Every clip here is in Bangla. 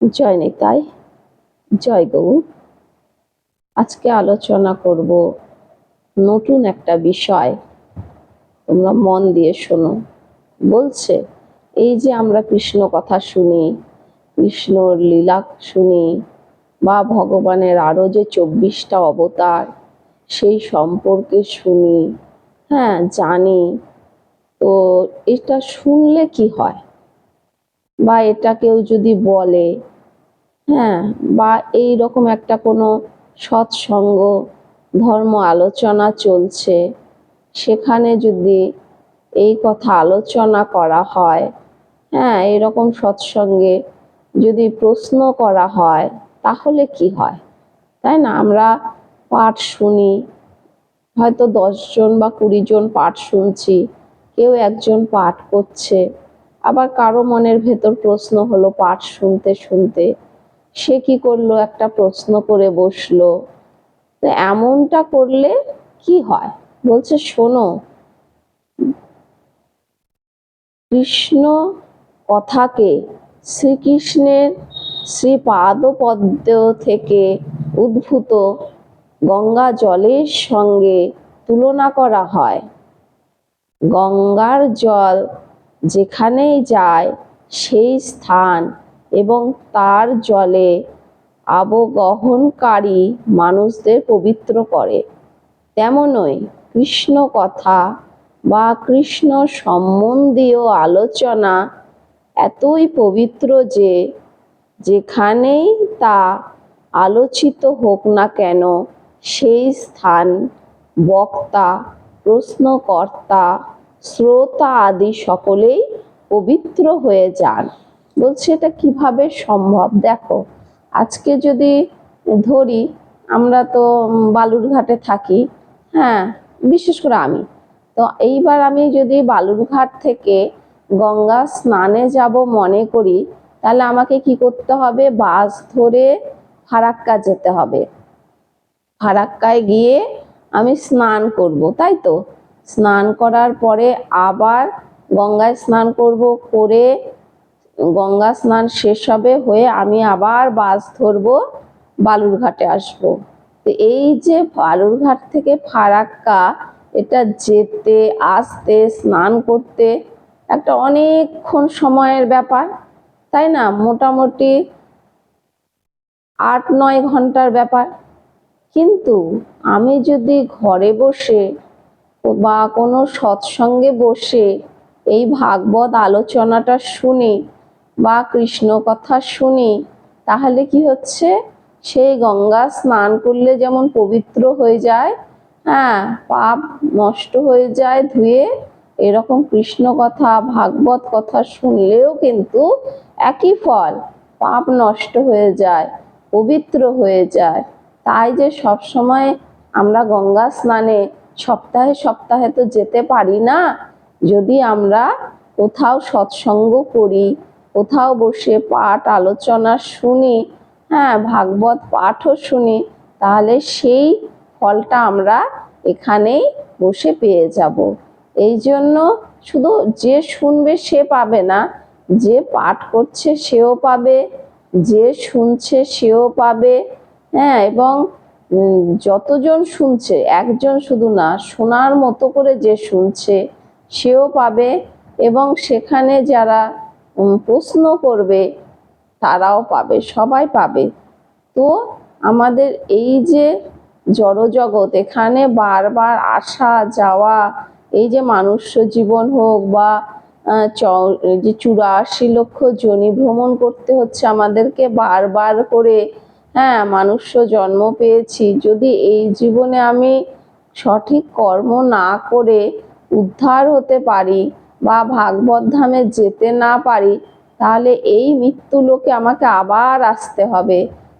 জয় নিতাই জয় গৌ আজকে আলোচনা করব নতুন একটা বিষয়। তোমরা মন দিয়ে শোনো। বলছে, এই যে আমরা কৃষ্ণ কথা শুনি, কৃষ্ণর লীলা শুনি, বা ভগবানের আরও যে চব্বিশটা অবতার, সেই সম্পর্কে শুনি হ্যাঁ জানি, তো এটা শুনলে কি হয়? বা এটা কেউ যদি বলে হ্যাঁ বা এই রকম একটা কোনো সৎসঙ্গ, ধর্ম আলোচনা চলছে, সেখানে যদি এই কথা আলোচনা করা হয় হ্যাঁ এরকম সৎসঙ্গে যদি প্রশ্ন করা হয়, তাহলে কি হয়? তাই না? আমরা পাঠ শুনি, হয়তো দশজন বা কুড়ি জন পাঠ শুনছি, কেউ একজন পাঠ করছে, আবার কারও মনের ভেতর প্রশ্ন হলো পাঠ শুনতে শুনতে সে কি করল? একটা প্রশ্ন করে বসল। তো এমনটা করলে কি হয়? বলছে, শোনো, কৃষ্ণ কথাকে শ্রীকৃষ্ণের শ্রী পাদপদ্ম থেকে উদ্ভূত গঙ্গা জলের সঙ্গে তুলনা করা হয়। গঙ্গার জল যেখানেই যায়, সেই স্থান এবং তার জলে আবগহনকারী মানুষদের পবিত্র করে। তেমনই কৃষ্ণ কথা বা কৃষ্ণ সম্বন্ধীয় আলোচনা এতই পবিত্র যে যেখানেই তা আলোচিত হোক না কেন, সেই স্থান বক্তা, প্রশ্নকর্তা, শ্রোতা আদি সকলেই পবিত্র হয়ে যান। বলছে, এটা কীভাবে সম্ভব? দেখো, আজকে যদি ধরি, আমরা তো বালুরঘাটে থাকি হ্যাঁ বিশেষ করে আমি। তো এইবার আমি যদি বালুরঘাট থেকে গঙ্গা স্নানে যাব মনে করি, তাহলে আমাকে কি করতে হবে? বাস ধরে ফারাক্কা যেতে হবে। ফারাক্কায় গিয়ে আমি স্নান করব, তাই তো? স্নান করার পরে আবার গঙ্গায় স্নান করব, করে গঙ্গা স্নান শেষ হবে হয়ে আমি আবার বাস ধরবো বালুরঘাটে আসব। তো এই যে বালুরঘাট থেকে ফারাক্কা, এটা যেতে, আসতে, স্নান করতে একটা অনেকক্ষণ সময়ের ব্যাপার, তাই না? মোটামুটি আট, নয় ঘণ্টার ব্যাপার। কিন্তু আমি যদি ঘরে বসে বা কোনো সৎসঙ্গে বসে এই ভাগবত আলোচনাটা শুনি বা কৃষ্ণ কথা শুনি, তাহলে কি হচ্ছে? সেই গঙ্গা স্নান করলে যেমন পবিত্র হয়ে যায় হ্যাঁ পাপ নষ্ট হয়ে যায় ধুয়ে, এরকম কৃষ্ণ কথা, ভাগবত কথা শুনলেও কিন্তু একই ফল, পাপ নষ্ট হয়ে যায়, পবিত্র হয়ে যায়। তাই যে সব সময় আমরা গঙ্গা স্নানে সপ্তাহে সপ্তাহে তো যেতে পারি না, যদি আমরা কোথাও সৎসঙ্গ করি কোথাও বসে পাঠ আলোচনা শুনি হ্যাঁ ভাগবত পাঠও শুনি, তাহলে সেই ফলটা আমরা এখানেই বসে পেয়ে যাব। এই জন্য শুধু যে শুনবে সে পাবে না, যে পাঠ করছে সেও পাবে, যে শুনছে সেও পাবে হ্যাঁ এবং যতজন শুনছে, একজন শুধু না, শোনার মতো করে যে শুনছে সেও পাবে, এবং সেখানে যারা প্রশ্ন করবে, তারাও পাবে, সবাই পাবে। তো আমাদের এই যে জড়জগৎ, এখানে বারবার আসা, যাওয়া, এই যে মানুষ্য জীবন হোক বা যে চুরাশি লক্ষ জনি ভ্রমণ করতে হচ্ছে আমাদেরকে বারবার করে হ্যাঁ মানুষ্য জন্ম পেয়েছি। যদি এই জীবনে আমি সঠিক কর্ম না করে উদ্ধার হতে পারি বা ভাগবত ধামে যেতে না পারি, তাহলে এই মৃত্যু লোকে আমাকে আবার আসতে হবে।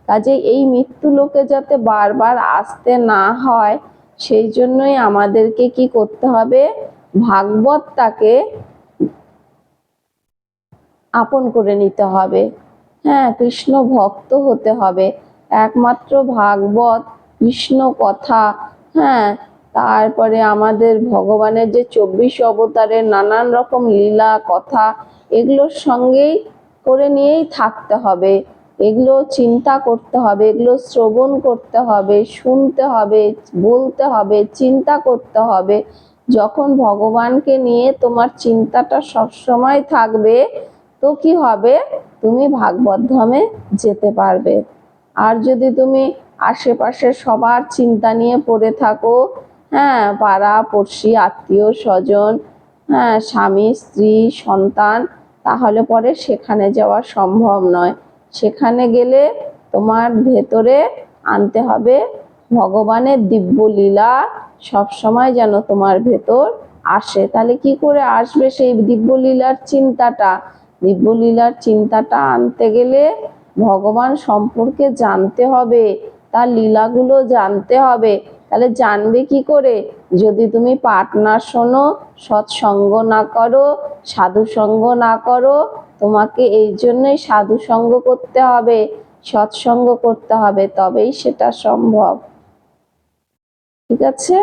কাজে এই মৃত্যু লোকে যাতে বারবার আসতে না হয়, সেই জন্যই আমাদেরকে কি করতে হবে? ভাগবতটাকে আপন করে নিতে হবে। হ্যাঁ কৃষ্ণ ভক্ত হতে হবে। একমাত্র ভাগবত, কৃষ্ণ কথা হ্যাঁ তারপরে আমাদের ভগবানের যে চব্বিশ অবতারের নানান রকম লীলা, কথা, এগুলোর সঙ্গেই করে নিয়েই থাকতে হবে। এগুলো চিন্তা করতে হবে, এগুলো শ্রবণ করতে হবে, শুনতে হবে, বলতে হবে, চিন্তা করতে হবে। যখন ভগবানকে নিয়ে তোমার চিন্তাটা সবসময় থাকবে, তো কি হবে? তুমি ভাগবত ধামে যেতে পারবে। আর যদি তুমি আশেপাশে সবার চিন্তা নিয়ে পড়ে থাকো হ্যাঁ পাড়া, পড়শি, আত্মীয়, স্বজন হ্যাঁ স্বামী, স্ত্রী, সন্তান, তাহলে পরে সেখানে যাওয়া সম্ভব নয়। সেখানে গেলে তোমার ভেতরে আনতে হবে ভগবানের দিব্য লীলা, সবসময় যেন তোমার ভেতর আসে। তাহলে কি করে আসবে সেই দিব্য লীলার চিন্তাটা? দিব্য লীলার চিন্তাটা আনতে গেলে ভগবান সম্পর্কে জানতে হবে, তার লীলাগুলো জানতে হবে। তাহলে জানবে কি করে? যদি তুমি পাঠ না শোনো, সৎসঙ্গ না করো, সাধুসঙ্গ না করো, তোমাকে এই জন্যই সাধু সঙ্গ করতে হবে, সৎসঙ্গ করতে হবে, তবেই সেটা সম্ভব। ঠিক আছে?